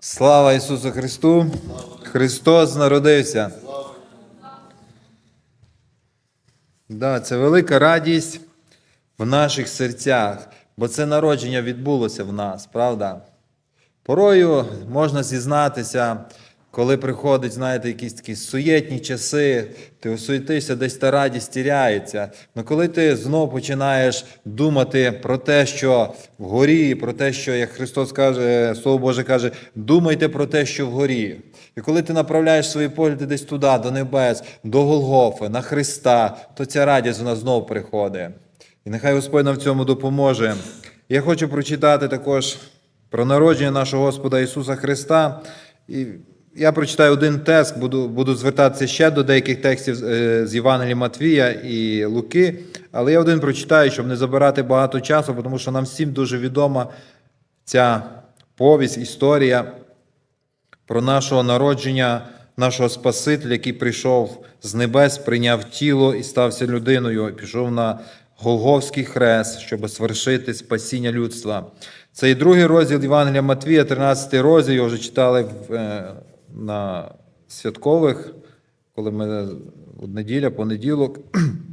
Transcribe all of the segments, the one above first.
Слава Ісусу Христу! Христос народився. Да, це велика радість в наших серцях, бо це народження відбулося в нас, правда? Порою можна зізнатися, коли приходять, знаєте, якісь такі суєтні часи, ти осуєтишся, десь та радість тіряється. Але коли ти знов починаєш думати про те, що вгорі, про те, що, як Христос каже, Слово Боже каже, думайте про те, що вгорі. І коли ти направляєш свої погляди десь туди, до небес, до Голгофи, на Христа, то ця радість вона знов приходить. І нехай Господь нам в цьому допоможе. Я хочу прочитати також про народження нашого Господа Ісуса Христа. І я прочитаю один текст, буду, буду звертатися ще до деяких текстів е, з Євангелія Матвія і Луки, але я один прочитаю, щоб не забирати багато часу, тому що нам всім дуже відома ця повість, історія про нашого народження, нашого Спасителя, який прийшов з небес, прийняв тіло і стався людиною, і пішов на Голговський хрест, щоб свершити спасіння людства. Це і другий розділ Євангелія Матвія, 13 розділ, його вже читали в, е, на святкових, коли ми неділя, понеділок.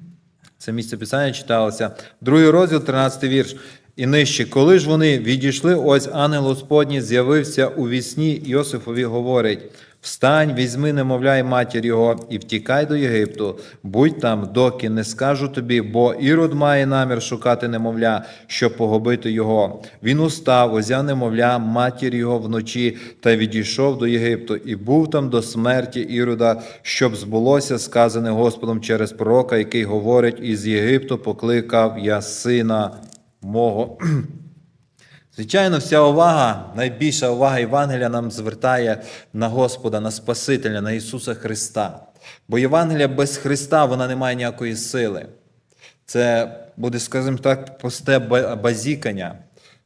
Це місце писання читалося. Другий розділ, 13 вірш. І нижче, коли ж вони відійшли, ось ангел Господній з'явився у вісні, Йосифові говорить: Встань, візьми, немовля, й матір його, і втікай до Єгипту, будь там, доки не скажу тобі, бо Ірод має намір шукати немовля, щоб погубити його. Він устав, узяв немовля, матір його вночі, та відійшов до Єгипту, і був там до смерті Ірода, щоб збулося сказане Господом через пророка, який говорить: із Єгипту покликав я сина мого. Звичайно, вся увага, найбільша увага Євангелія нам звертає на Господа, на Спасителя, на Ісуса Христа. Бо Євангелія без Христа вона не має ніякої сили. Це буде, скажімо так, просте базікання.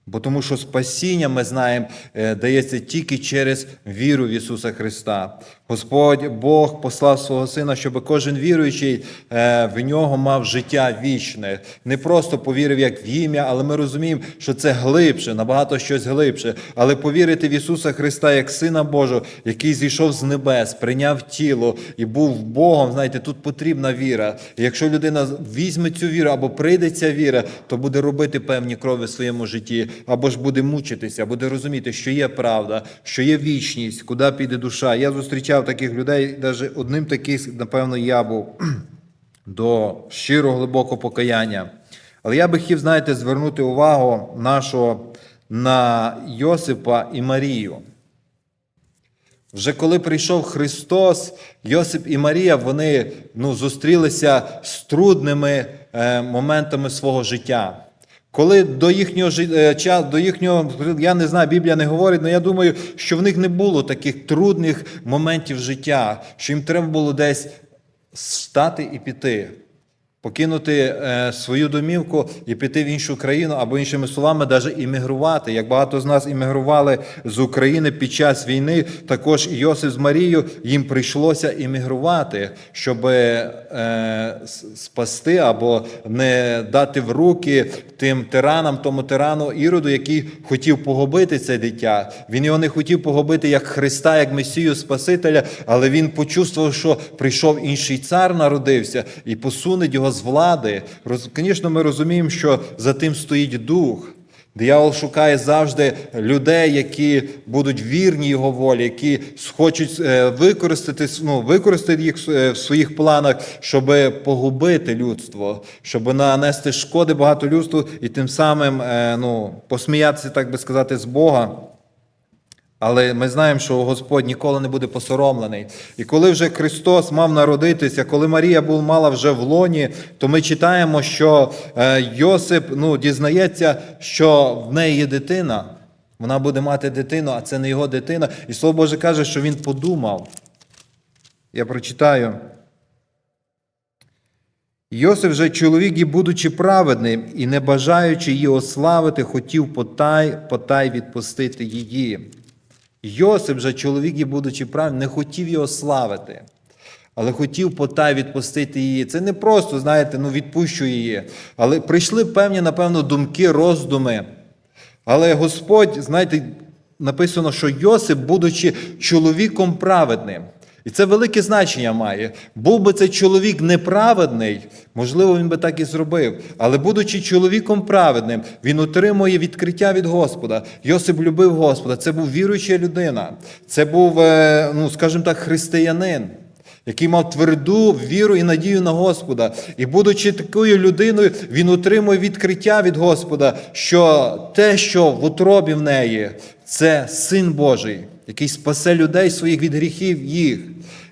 Бо тому що спасіння, ми знаємо, е, дається тільки через віру в Ісуса Христа. Господь Бог послав свого Сина, щоб кожен віруючий е, в нього мав життя вічне. Не просто повірив як в ім'я, але ми розуміємо, що це глибше, набагато щось глибше. Але повірити в Ісуса Христа як Сина Божого, який зійшов з небес, прийняв тіло і був Богом, знаєте, тут потрібна віра. І якщо людина візьме цю віру або прийде ця віра, то буде робити певні крови в своєму житті, або ж буде мучитися, буде розуміти, що є правда, що є вічність, куди піде душа. Я зустрічав таких людей, навіть одним таких, напевно, я був до щиро глибокого покаяння. Але я би хотів, знаєте, звернути увагу нашого на Йосипа і Марію. Вже коли прийшов Христос, Йосип і Марія вони ну, зустрілися з трудними е, моментами свого життя. Коли до їхнього часу, е, до їхнього, я не знаю, Біблія не говорить, але я думаю, що в них не було таких трудних моментів життя, що їм треба було десь стати і піти. Покинути е, свою домівку і піти в іншу країну, або іншими словами, навіть іммігрувати. Як багато з нас іммігрували з України під час війни, також і Йосип з Марією їм прийшлося іммігрувати, щоб е, спасти або не дати в руки тим тиранам, тому тирану Іроду, який хотів погубити це дитя. Він його не хотів погубити як Христа, як Месію Спасителя, але він почувствував, що прийшов інший цар, народився і посунуть його з влади. Звісно, ми розуміємо, що за тим стоїть дух. Диявол шукає завжди людей, які будуть вірні його волі, які хочуть е, використати, ну, використати їх е, в своїх планах, щоб погубити людство, щоб нанести шкоди багато людству і тим самим е, ну, посміятися, так би сказати, з Бога. Але ми знаємо, що Господь ніколи не буде посоромлений. І коли вже Христос мав народитися, коли Марія була мала вже в лоні, то ми читаємо, що е, Йосип ну, дізнається, що в неї є дитина. Вона буде мати дитину, а це не його дитина. І Слово Боже каже, що він подумав. Я прочитаю. Йосиф же чоловік, і будучи праведним, і не бажаючи її ославити, хотів потай, потай відпустити її. Йосип же чоловік, будучи праведним, не хотів його славити, але хотів потай відпустити її. Це не просто, знаєте, ну відпущу її. Але прийшли певні, напевно, думки, роздуми. Але Господь, знаєте, написано, що Йосип, будучи чоловіком праведним, і це велике значення має. Був би цей чоловік неправедний, можливо, він би так і зробив. Але будучи чоловіком праведним, він отримує відкриття від Господа. Йосип любив Господа. Це був віруюча людина. Це був, е, ну скажімо так, християнин. Який мав тверду віру і надію на Господа. І будучи такою людиною, він отримує відкриття від Господа, що те, що в утробі в неї, це син Божий, який спасе людей своїх від гріхів їх.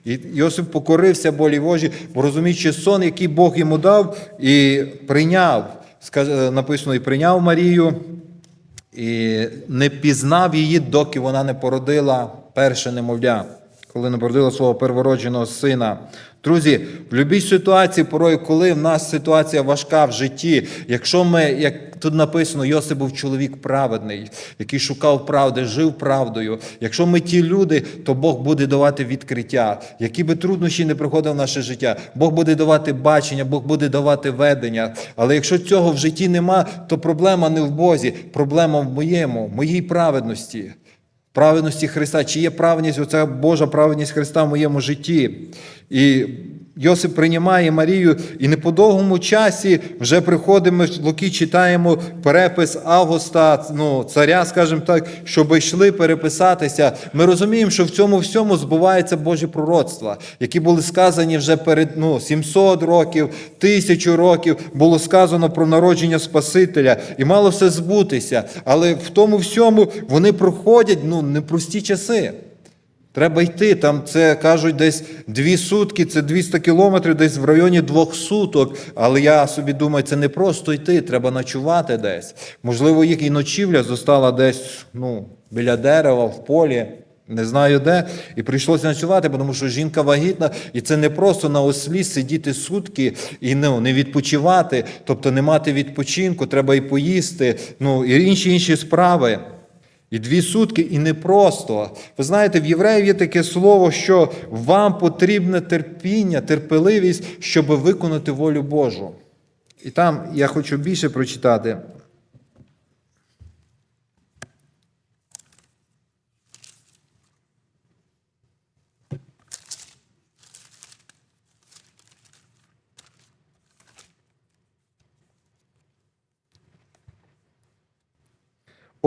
І Йосип покорився болі Божі, бо розуміючи сон, який Бог йому дав, і прийняв, сказ- написано, і прийняв Марію, і не пізнав її, доки вона не породила перше немовля, коли не свого первородженого сина. Друзі, в будь-якій ситуації, порою, коли в нас ситуація важка в житті, якщо ми, як тут написано, Йосип був чоловік праведний, який шукав правди, жив правдою. Якщо ми ті люди, то Бог буде давати відкриття. Які би труднощі не приходили в наше життя, Бог буде давати бачення, Бог буде давати ведення. Але якщо цього в житті нема, то проблема не в Бозі, проблема в моєму, моїй праведності. Праведності Христа, чи є праведність, оця Божа праведність Христа в моєму житті. І Йосип приймає Марію, і не по довгому часі вже приходимо, Луки читаємо перепис Августа, ну, царя, скажімо так, щоб йшли переписатися. Ми розуміємо, що в цьому всьому збуваються Божі пророцтва, які були сказані вже перед ну, 700 років, тисячу років було сказано про народження Спасителя, і мало все збутися. Але в тому всьому вони проходять ну, непрості часи. Треба йти. Там це кажуть десь дві сутки, це 200 кілометрів, десь в районі двох суток. Але я собі думаю, це не просто йти, треба ночувати десь. Можливо, їх і ночівля зостала десь ну, біля дерева, в полі. Не знаю де, і прийшлося ночувати, тому що жінка вагітна, і це не просто на ослі сидіти сутки і ну, не відпочивати, тобто не мати відпочинку, треба і поїсти, ну і інші інші справи. І дві сутки, і не просто. Ви знаєте, в євреїв є таке слово, що вам потрібне терпіння, терпеливість, щоб виконати волю Божу. І там я хочу більше прочитати.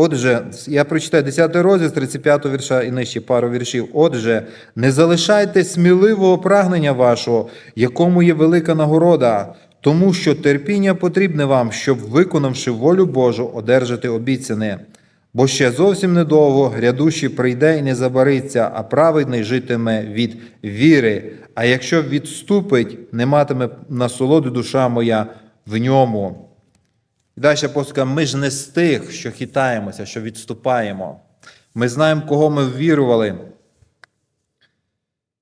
Отже, я прочитаю 10 розділ з 35 вірша і нижче пару віршів. Отже, не залишайте сміливого прагнення вашого, якому є велика нагорода, тому що терпіння потрібне вам, щоб, виконавши волю Божу, одержати обіцяне. Бо ще зовсім недовго грядущий прийде і не забариться, а праведний житиме від віри. А якщо відступить, не матиме насолоди душа моя в ньому. І далі апостол каже, ми ж не з тих, що хитаємося, що відступаємо. Ми знаємо, кого ми ввірували.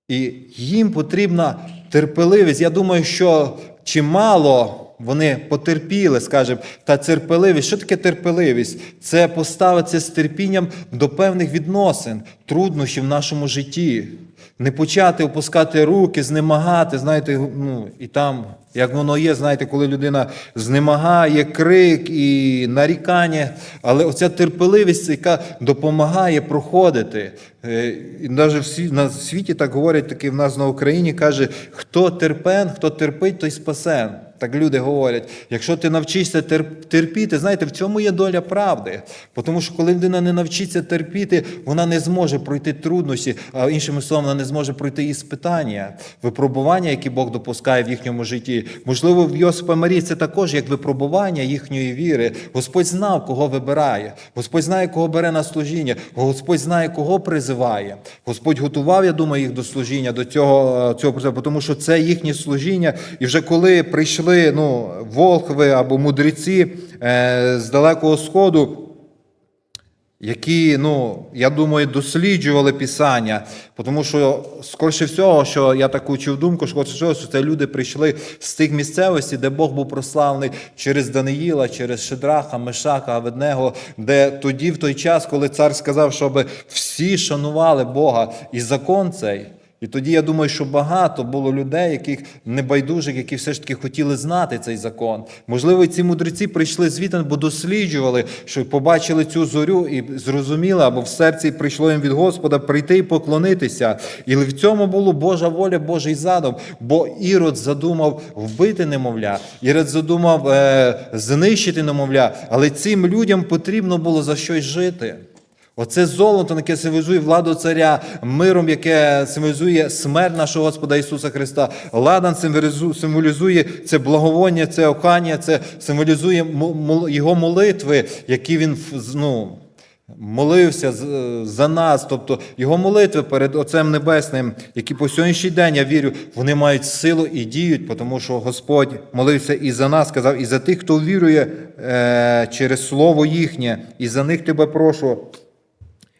І їм потрібна терпеливість. Я думаю, що чимало вони потерпіли, скажімо, та терпеливість. Що таке терпеливість? Це поставитися з терпінням до певних відносин, труднощів в нашому житті. Не почати опускати руки, знемагати, знаєте, ну, і там, як воно є, знаєте, коли людина знемагає, крик і нарікання, але оця терпеливість, яка допомагає проходити. Е, І навіть на світі так говорять, таки в нас на Україні каже, хто терпен, хто терпить, той спасен. Так люди говорять, якщо ти навчишся терпіти, знаєте, в цьому є доля правди. Тому що коли людина не навчиться терпіти, вона не зможе пройти труднощі, а іншими словами, вона не зможе пройти іспитання, випробування, які Бог допускає в їхньому житті. Можливо, в Йосипа Марії це також як випробування їхньої віри. Господь знав, кого вибирає. Господь знає, кого бере на служіння. Господь знає, кого призиває. Господь готував, я думаю, їх до служіння, до цього, цього тому що це їхнє служіння. І вже коли прийшли ну, волхви або мудреці е, з далекого сходу, які, ну, я думаю, досліджували Писання, тому що, скорше всього, що я таку чув думку, скоріше всього, що це люди прийшли з тих місцевостей, де Бог був прославлений через Даниїла, через Шедраха, Мешака, Аведнего, де тоді, в той час, коли цар сказав, щоб всі шанували Бога, і закон цей. І тоді я думаю, що багато було людей, яких небайдужих, які все ж таки хотіли знати цей закон. Можливо, ці мудреці прийшли звідти, бо досліджували, що побачили цю зорю і зрозуміли, або в серці прийшло їм від Господа прийти і поклонитися. І в цьому була Божа воля, Божий задум. Бо Ірод задумав вбити немовля, Ірод задумав е, знищити немовля, але цим людям потрібно було за щось жити. Оце золото, яке символізує владу царя, миром, яке символізує смерть нашого Господа Ісуса Христа. Ладан символізує це благовоння, це охання, це символізує його молитви, які він ну, молився за нас. Тобто його молитви перед Отцем Небесним, які по сьогоднішній день, я вірю, вони мають силу і діють, тому що Господь молився і за нас, сказав, і за тих, хто вірує е, через слово їхнє, і за них тебе прошу.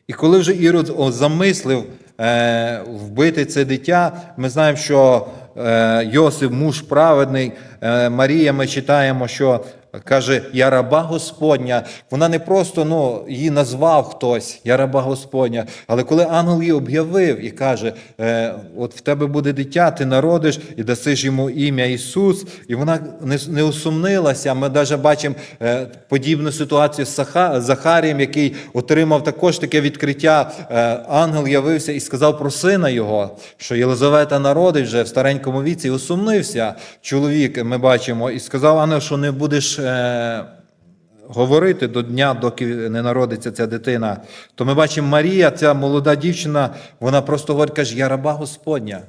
І коли вже Ірод замислив е, вбити це дитя, ми знаємо, що е, Йосип, муж праведний, е, Марія, ми читаємо, що каже, я раба Господня. Вона не просто ну, її назвав хтось, я раба Господня. Але коли ангел її об'явив і каже, е, от в тебе буде дитя, ти народиш і дасиш йому ім'я Ісус, і вона не, усумнилася. Ми навіть бачимо е, подібну ситуацію з Захарієм, який отримав також таке відкриття. Е, ангел явився і сказав про сина його, що Єлизавета народить вже в старенькому віці, і усумнився чоловік, ми бачимо, і сказав ангел, що не будеш. Е, говорити до дня, доки не народиться ця дитина. То ми бачимо, Марія, ця молода дівчина, вона просто говорить, каже, я раба Господня.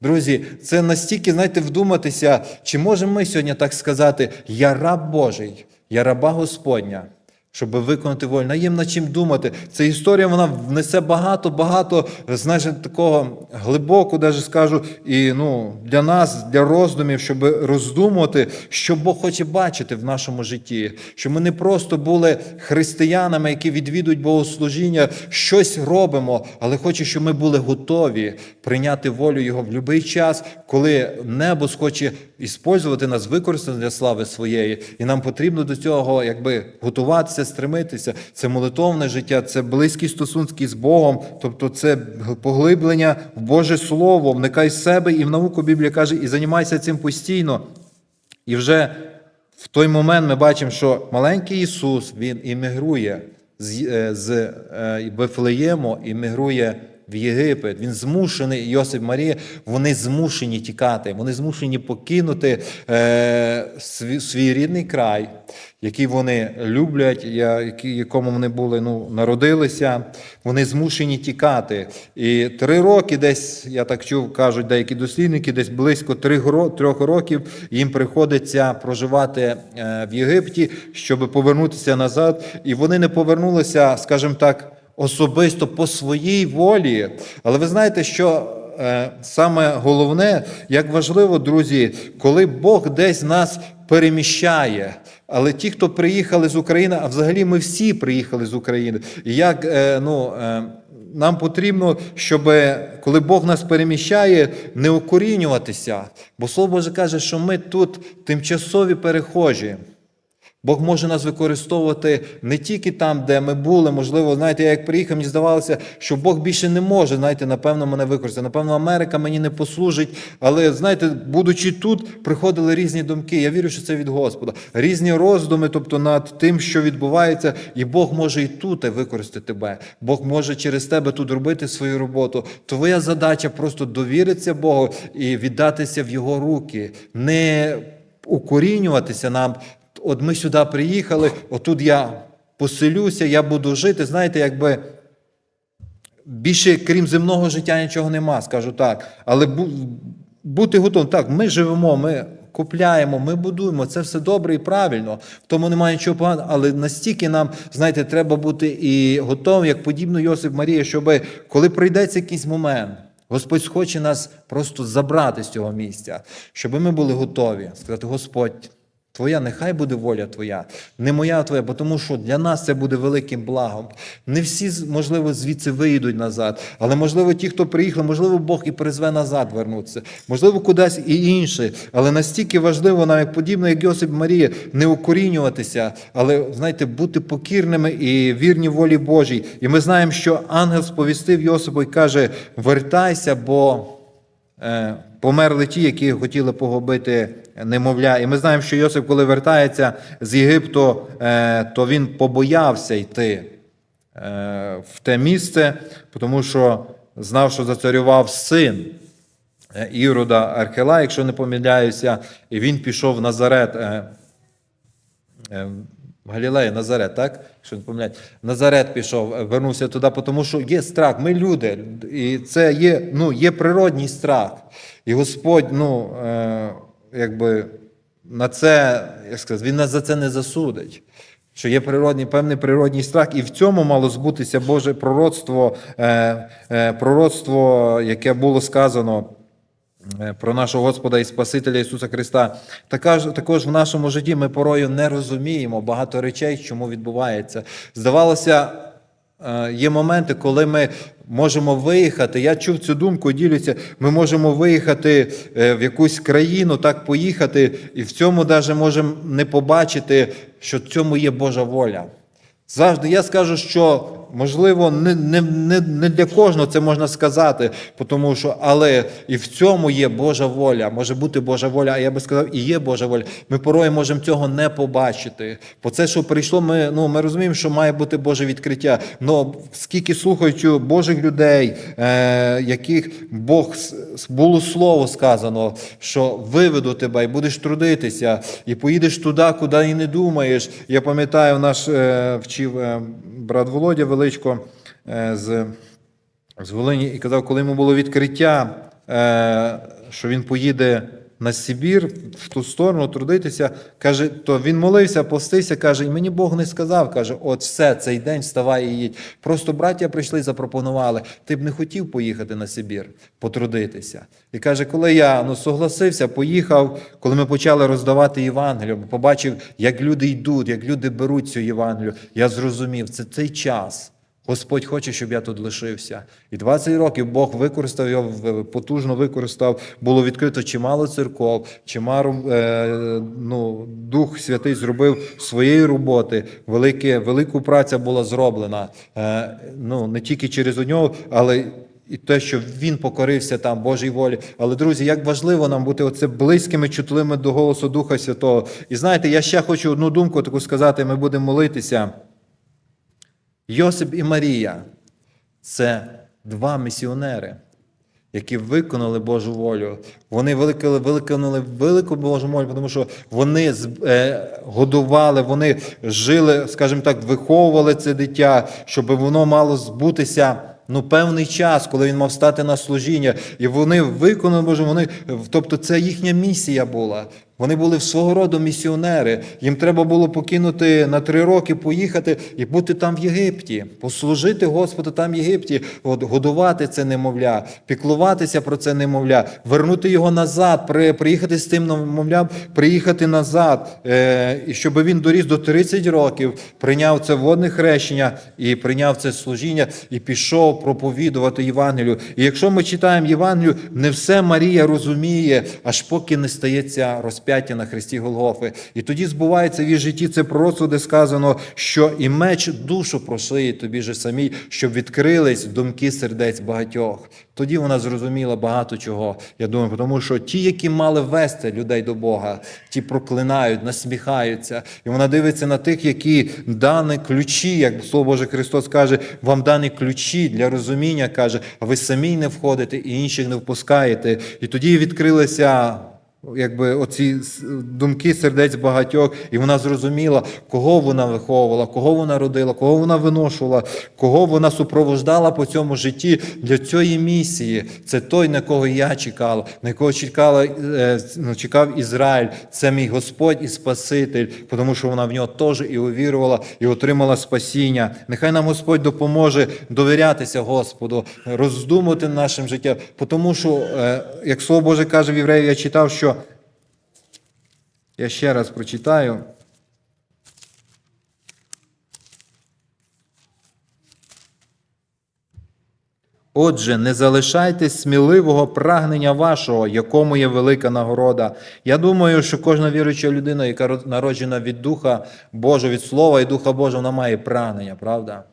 Друзі, це настільки, знаєте, вдуматися, чи можемо ми сьогодні так сказати, я раб Божий, я раба Господня, щоб виконати волю. Нам є над чим думати. Ця історія вона внесе багато, багато, знаєш, такого глибоко, даже скажу, і ну, для нас, для роздумів, щоб роздумувати, що Бог хоче бачити в нашому житті. Щоб ми не просто були християнами, які відвідують богослужіння, щось робимо, але хоче, щоб ми були готові прийняти волю Його в будь-який час, коли небо схоче іспользувати нас, використати для слави своєї. І нам потрібно до цього якби готуватися, стремитися. Це молитовне життя, це близькі стосунки з Богом, тобто це поглиблення в Боже Слово, вникай в себе і в науку Біблія каже, і займайся цим постійно. І вже в той момент ми бачимо, що маленький Ісус Він іммігрує з, е, з е, Вифлеєму, іммігрує в Єгипет. Він змушений, Йосип Марія, вони змушені тікати, вони змушені покинути е, свій, свій рідний край, який вони люблять, якому вони були, ну, народилися. Вони змушені тікати. І три роки, десь, я так чув, кажуть деякі дослідники, десь близько трьох років їм приходиться проживати е, в Єгипті, щоб повернутися назад. І вони не повернулися, скажімо так, особисто по своїй волі. Але ви знаєте, що е, саме головне, як важливо, друзі, коли Бог десь нас переміщає. Але ті, хто приїхали з України, а взагалі ми всі приїхали з України. І як е, ну, е, нам потрібно, щоб коли Бог нас переміщає, не укорінюватися. Бо Слово Боже каже, що ми тут тимчасові перехожі. Бог може нас використовувати не тільки там, де ми були. Можливо, знаєте, я як приїхав, мені здавалося, що Бог більше не може, знаєте, напевно, мене використати. Напевно, Америка мені не послужить. Але знаєте, будучи тут, приходили різні думки. Я вірю, що це від Господа. Різні роздуми, тобто над тим, що відбувається, і Бог може і тут використати тебе. Бог може через тебе тут робити свою роботу. Твоя задача просто довіритися Богу і віддатися в Його руки, не укорінюватися нам. От ми сюди приїхали, отут я поселюся, я буду жити. Знаєте, якби більше, крім земного життя, нічого нема, скажу так. Але бути готовим. Так, ми живемо, ми купляємо, ми будуємо. Це все добре і правильно. В тому немає нічого поганого. Але настільки нам, знаєте, треба бути і готовим, як подібно Йосип Марія, щоб коли прийдеться якийсь момент. Господь хоче нас просто забрати з цього місця, щоб ми були готові сказати: Господь, Твоя, нехай буде воля Твоя, не моя а Твоя, бо тому що для нас це буде великим благом. Не всі, можливо, звідси виїдуть назад, але можливо, ті, хто приїхали, можливо, Бог і призве назад вернутися, можливо, кудись і інше. Але настільки важливо, нам подібно, як Йосип Марія, не укорінюватися, але знаєте, бути покірними і вірні волі Божій. І ми знаємо, що ангел сповістив Йосипу і каже: вертайся, бо. Е, померли ті, які хотіли погубити немовля. І ми знаємо, що Йосип, коли вертається з Єгипту, е, то він побоявся йти е, в те місце, тому що знав, що зацарював син е, Ірода Архела, якщо не помиляюся, і він пішов в Назарет. В Галілеї, Назарет, так? Якщо не помиляють. Назарет пішов, е, вернувся туди, тому що є страх. Ми люди, і це є, ну, є природній страх. І Господь, ну, е, якби на це, як сказати, Він нас за це не засудить. Що є природний, певний природній страх, і в цьому мало збутися Боже пророцтво, е, е, пророцтво, яке було сказано про нашого Господа і Спасителя Ісуса Христа. Також, також в нашому житті ми порою не розуміємо багато речей, чому відбувається. Здавалося, е, є моменти, коли ми можемо виїхати. Я чув цю думку, ділюся. Ми можемо виїхати е, в якусь країну, так поїхати, і в цьому навіть можемо не побачити, що в цьому є Божа воля. Завжди я скажу, що можливо не, не, не, не для кожного це можна сказати, тому що, але і в цьому є Божа воля, може бути Божа воля, а я би сказав, і є Божа воля. Ми порою можемо цього не побачити. Бо це, що прийшло, ми, ну, ми розуміємо, що має бути Боже відкриття. Но скільки слухаючи Божих людей, е, яких Бог було слово сказано, що виведу тебе і будеш трудитися, і поїдеш туди, куди і не думаєш. Я пам'ятаю, наш е, вчив е, брат Володя Величко е, з, з Волині і казав, коли йому було відкриття, е, що він поїде на Сибір в ту сторону трудитися, каже, то він молився, постився, каже, і мені Бог не сказав, каже, от все, цей день вставай і їдь. Просто браття прийшли запропонували, ти б не хотів поїхати на Сибір, потрудитися. І каже, коли я ну, согласився, поїхав, коли ми почали роздавати Євангелію, побачив, як люди йдуть, як люди беруть цю Євангелію, я зрозумів, це цей час. Господь хоче, щоб я тут лишився. І 20 років Бог використав його, потужно використав. Було відкрито чимало церков, чимало е, ну, Дух Святий зробив своєї роботи. Велике, велику праця була зроблена. Е, ну, не тільки через нього, але і те, що він покорився там Божій волі. Але, друзі, як важливо нам бути оце близькими, чутливими до голосу Духа Святого. І знаєте, я ще хочу одну думку таку сказати, ми будемо молитися. Йосип і Марія це два місіонери, які виконали Божу волю. Вони виконали, велику Божу волю, тому що вони е, годували, вони жили, скажімо так, виховували це дитя, щоб воно мало збутися. Ну, певний час, коли він мав стати на служіння, і вони виконали Боже, вони, тобто це їхня місія була. Вони були в свого роду місіонери. Їм треба було покинути на три роки, поїхати і бути там в Єгипті, послужити Господу там в Єгипті, от, годувати це немовля, піклуватися про це немовля, вернути його назад, при, приїхати з тим немовлям, приїхати назад, е, і щоб він доріс до 30 років, прийняв це водне хрещення і прийняв це служіння, і пішов проповідувати Євангелію. І якщо ми читаємо Євангелію, не все Марія розуміє, аж поки не стається розп'яття на хресті Голгофи. І тоді збувається в її житті це пророцтво, де сказано, що і меч душу прошиє тобі же самій, щоб відкрились думки сердець багатьох. Тоді вона зрозуміла багато чого. Я думаю, тому що ті, які мали вести людей до Бога, ті проклинають, насміхаються. І вона дивиться на тих, які дані ключі, як Слово Боже Христос каже, вам дані ключі для розуміння, каже, а ви самі не входите і інших не впускаєте. І тоді відкрилися якби оці думки сердець багатьох, і вона зрозуміла, кого вона виховувала, кого вона родила, кого вона виношувала, кого вона супровождала по цьому житті для цієї місії. Це той, на кого я чекала, на якого чекала, е, ну, чекав Ізраїль. Це мій Господь і Спаситель, тому що вона в нього теж і увірувала, і отримала спасіння. Нехай нам Господь допоможе довірятися Господу, роздумувати нашим життям, тому що, е, як Слово Боже каже в Євреїв, я читав, що Я ще раз прочитаю. Отже, не залишайте сміливого прагнення вашого, якому є велика нагорода. Я думаю, що кожна віруюча людина, яка ро- народжена від Духа Божого, від Слова і Духа Божого, вона має прагнення, правда?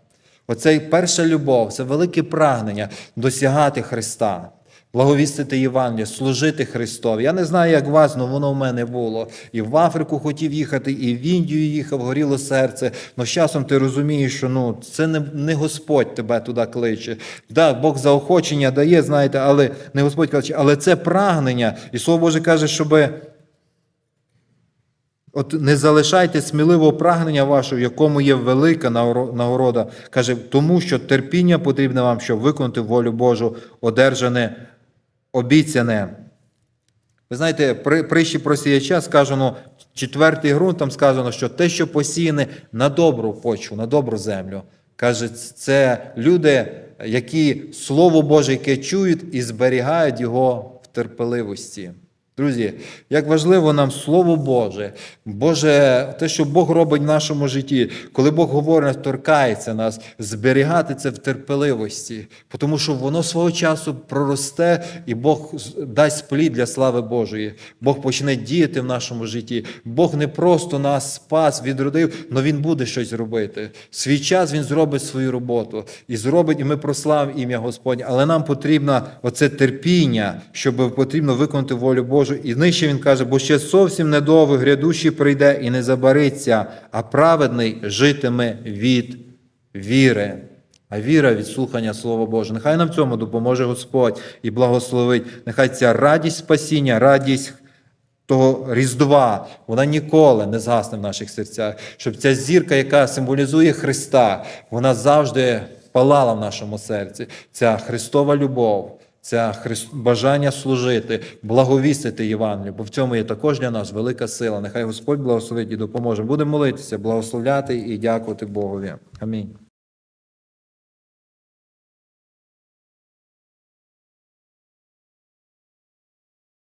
Оце перша любов, це велике прагнення досягати Христа, благовістити Євангелія, служити Христові. Я не знаю, як вас, але воно в мене було. І в Африку хотів їхати, і в Індію їхав, горіло серце. Но з часом ти розумієш, що ну, це не, не Господь тебе туди кличе. Да, Бог заохочення дає, знаєте, але не Господь кличе, але це прагнення. І Слово Боже каже, щоби. От не залишайте сміливого прагнення вашого, якому є велика нагорода. Каже, тому що терпіння потрібне вам, щоб виконати волю Божу, одержане, обіцяне. Ви знаєте, при прищі про сіяча сказано, четвертий ґрунт там сказано, що те, що посіяне на добру почву, на добру землю. Каже, це люди, які Слово Боже, яке чують і зберігають його в терпеливості. Друзі, як важливо нам Слово Боже, Боже, те, що Бог робить в нашому житті, коли Бог говорить, торкається нас, зберігати це в терпеливості, тому що воно свого часу проросте, і Бог дасть плід для слави Божої. Бог почне діяти в нашому житті. Бог не просто нас спас, відродив, але Він буде щось робити. Свій час Він зробить свою роботу і зробить, і ми прославимо ім'я Господнє. Але нам потрібно оце терпіння, щоб потрібно виконати волю Божу. І нижче він каже, бо ще зовсім недовго грядущий прийде і не забариться, а праведний житиме від віри. А віра від слухання Слова Божого. Нехай нам в цьому допоможе Господь і благословить. Нехай ця радість спасіння, радість того Різдва, вона ніколи не згасне в наших серцях. Щоб ця зірка, яка символізує Христа, вона завжди палала в нашому серці. Ця Христова любов, Христ... бажання служити, благовістити Євангелію, бо в цьому є також для нас велика сила. Нехай Господь благословить і допоможе. Будемо молитися, благословляти і дякувати Богові. Амінь.